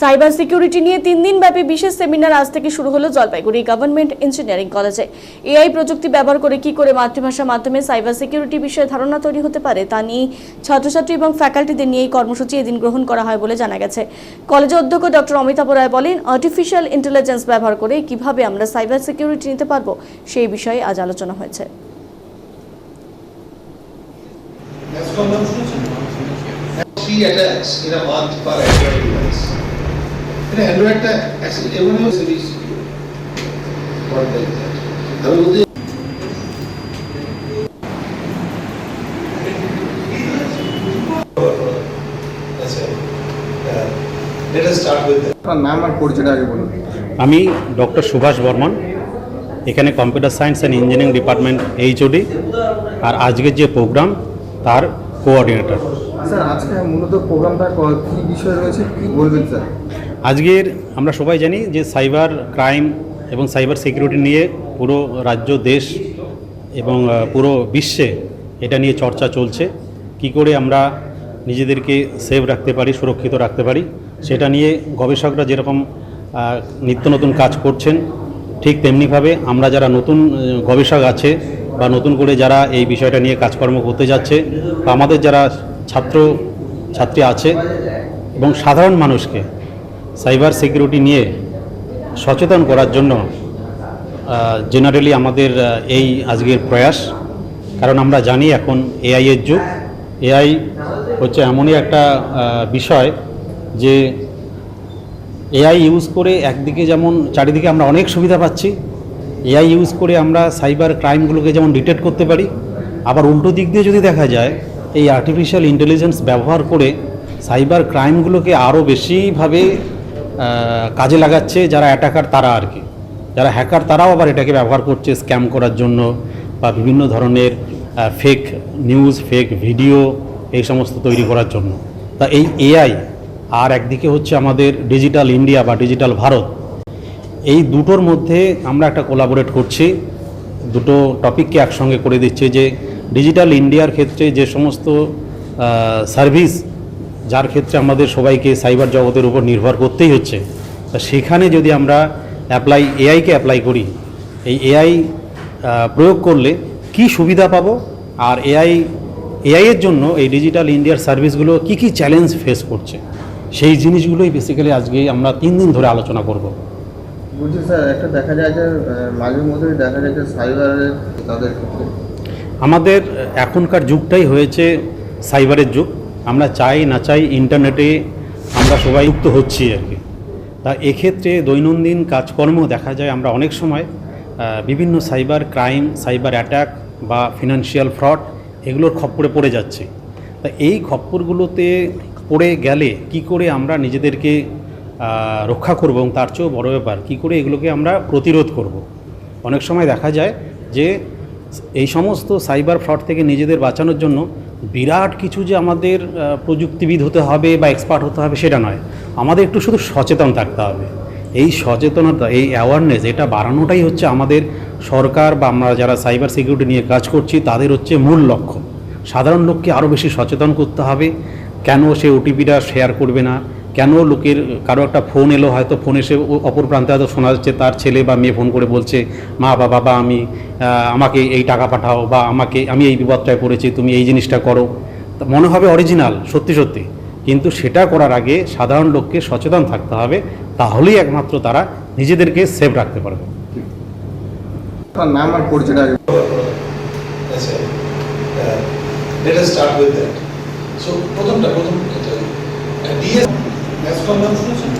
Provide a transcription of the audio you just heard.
Cyber security নিয়ে তিন দিন ব্যাপী বিশেষ সেমিনার আজ থেকে শুরু হলো জলপাইগুড়ি গভর্নমেন্ট ইঞ্জিনিয়ারিং কলেজে। এআই প্রযুক্তি ব্যবহার করে কি করে মাতৃভাষার মাধ্যমে সাইবার সিকিউরিটি বিষয়ে ধারণা তৈরি হতে পারে তা নিয়ে ছাত্রছাত্রী এবং ফ্যাকাল্টিদের নিয়ে এই কর্মসূচি এদিন গ্রহণ করা হয় বলে জানা গেছে। কলেজের অধ্যক্ষ ডক্টর অমিতাভ রায় বলেন আর্টিফিশিয়াল ইন্টেলিজেন্স ব্যবহার করে কীভাবে আমরা সাইবার সিকিউরিটি নিতে পারব সেই বিষয়ে আজ আলোচনা হয়েছে। Three attacks in a month per device. In Android টা actually everyone else is what like that. আমি বলতে আচ্ছা আমি ডক্টর সুভাষ বর্মন এখানে computer science and engineering department HOD আর আজকের যে প্রোগ্রাম তার কোঅর্ডিনেটর। স্যার আজকে মূলত প্রোগ্রামটা কী বিষয় রয়েছে কী বলবেন স্যার? আজকের আমরা সবাই জানি যে সাইবার ক্রাইম এবং সাইবার সিকিউরিটি নিয়ে পুরো রাজ্য, দেশ এবং পুরো বিশ্বে এটা নিয়ে চর্চা চলছে। কি করে আমরা নিজেদেরকে সেভ রাখতে পারি, সুরক্ষিত রাখতে পারি, সেটা নিয়ে গবেষকরা যেরকম নিত্য নতুন কাজ করছেন, ঠিক তেমনিভাবে আমরা যারা নতুন গবেষক আছে বা নতুন করে যারা এই বিষয়টা নিয়ে কাজকর্ম করতে যাচ্ছে বা আমাদের যারা ছাত্র, ছাত্রী আছে এবং সাধারণ মানুষকে সাইবার সিকিউরিটি নিয়ে সচেতন করার জন্য জেনারেলি আমাদের এই আজকের প্রয়াস। কারণ আমরা জানি এখন এআই এর যুগ। এআই হচ্ছে এমনই একটা বিষয় যে এআই ইউজ করে একদিকে যেমন, চারিদিকে আমরা অনেক সুবিধা পাচ্ছি। এআই ইউজ করে আমরা সাইবার ক্রাইমগুলোকে যেমন ডিটেক্ট করতে পারি, আবার উল্টো দিক দিয়ে যদি দেখা যায়, এই আর্টিফিশিয়াল ইন্টেলিজেন্স ব্যবহার করে সাইবার ক্রাইমগুলোকে আরও বেশিভাবে কাজে লাগাচ্ছে যারা অ্যাটাকার তারা আর কি। যারা হ্যাকার তারাও আবার এটাকে ব্যবহার করছে স্ক্যাম করার জন্য বা বিভিন্ন ধরনের ফেক নিউজ ফেক ভিডিও এই সমস্ত তৈরি করার জন্য। তা এই এআই আর একদিকে হচ্ছে আমাদের ডিজিটাল ইন্ডিয়া বা ডিজিটাল ভারত, এই দুটোর মধ্যে আমরা একটা কোলাবোরেট করছি। দুটো টপিককে একসঙ্গে করে দিচ্ছে যে ডিজিটাল ইন্ডিয়ার ক্ষেত্রে যে সমস্ত সার্ভিস যার ক্ষেত্রে আমাদের সবাইকে সাইবার জগতের উপর নির্ভর করতেই হচ্ছে। তা সেখানে যদি আমরা অ্যাপ্লাই এআইকে অ্যাপ্লাই করি এই এআই প্রয়োগ করলে কি সুবিধা পাবো? আর এআই এআইয়ের জন্য এই ডিজিটাল ইন্ডিয়ার সার্ভিসগুলো কি কি চ্যালেঞ্জ ফেস করছে? সেই জিনিসগুলোই বেসিক্যালি আজকে আমরা তিন দিন ধরে আলোচনা করব। বলছি স্যার একটা দেখা যায় যে মাঝে মধ্যেই দেখা যায় যে সাইবারের তাদের ক্ষেত্রে। আমাদের এখনকার যুগটাই হয়েছে সাইবারের যুগ। আমরা চাই, না চাই ইন্টারনেটে আমরা সবাই যুক্ত হচ্ছি আর কি। তা এক্ষেত্রে দৈনন্দিন কাজকর্ম দেখা যায় আমরা অনেক সময় বিভিন্ন সাইবার ক্রাইম সাইবার অ্যাটাক বা ফিনান্সিয়াল ফ্রড এগুলোর খপ্পরে পড়ে যাচ্ছে। তা এই খপ্পরগুলোতে পড়ে গেলে কি করে আমরা নিজেদেরকে রক্ষা করব এবং তার চেয়েও বড় ব্যাপার, কী করে এগুলোকে আমরা প্রতিরোধ করব? অনেক সময় দেখা যায় যে এই সমস্ত সাইবার ফ্রড থেকে নিজেদের বাঁচানোর জন্য বিরাট কিছু যে আমাদের প্রযুক্তিবিদ হতে হবে বা এক্সপার্ট হতে হবে সেটা নয়। আমাদের একটু শুধু সচেতন থাকতে হবে। এই সচেতনতা, এই অ্যাওয়ারনেস এটা বাড়ানোটাই হচ্ছে আমাদের সরকার বা আমরা যারা সাইবার সিকিউরিটি নিয়ে কাজ করছি, তাদের হচ্ছে মূল লক্ষ্য। সাধারণ লোককে আরও বেশি সচেতন করতে হবে। কেন সে ওটিপিটা শেয়ার করবে না? কেন লোকের কারও একটা ফোন এলো? হয়তো ফোন এসে ও- অপর প্রান্তে হয়তো শোনা যাচ্ছে তার ছেলে বা মেয়ে ফোন করে বলছে মা বা বাবা আমি আমাকে এই টাকা পাঠাও বা আমাকে আমি এই বিপদটায় পড়েছি তুমি এই জিনিসটা করো। মনে হবে অরিজিনাল সত্যি সত্যি। কিন্তু সেটা করার আগে সাধারণ লোককে সচেতন থাকতে হবে তাহলেই একমাত্র তারা নিজেদেরকে সেভ রাখতে পারবে। নাম আর পরিচয়টা আগে আচ্ছা প্রথমটা প্রথম ডিএস Nós falamos no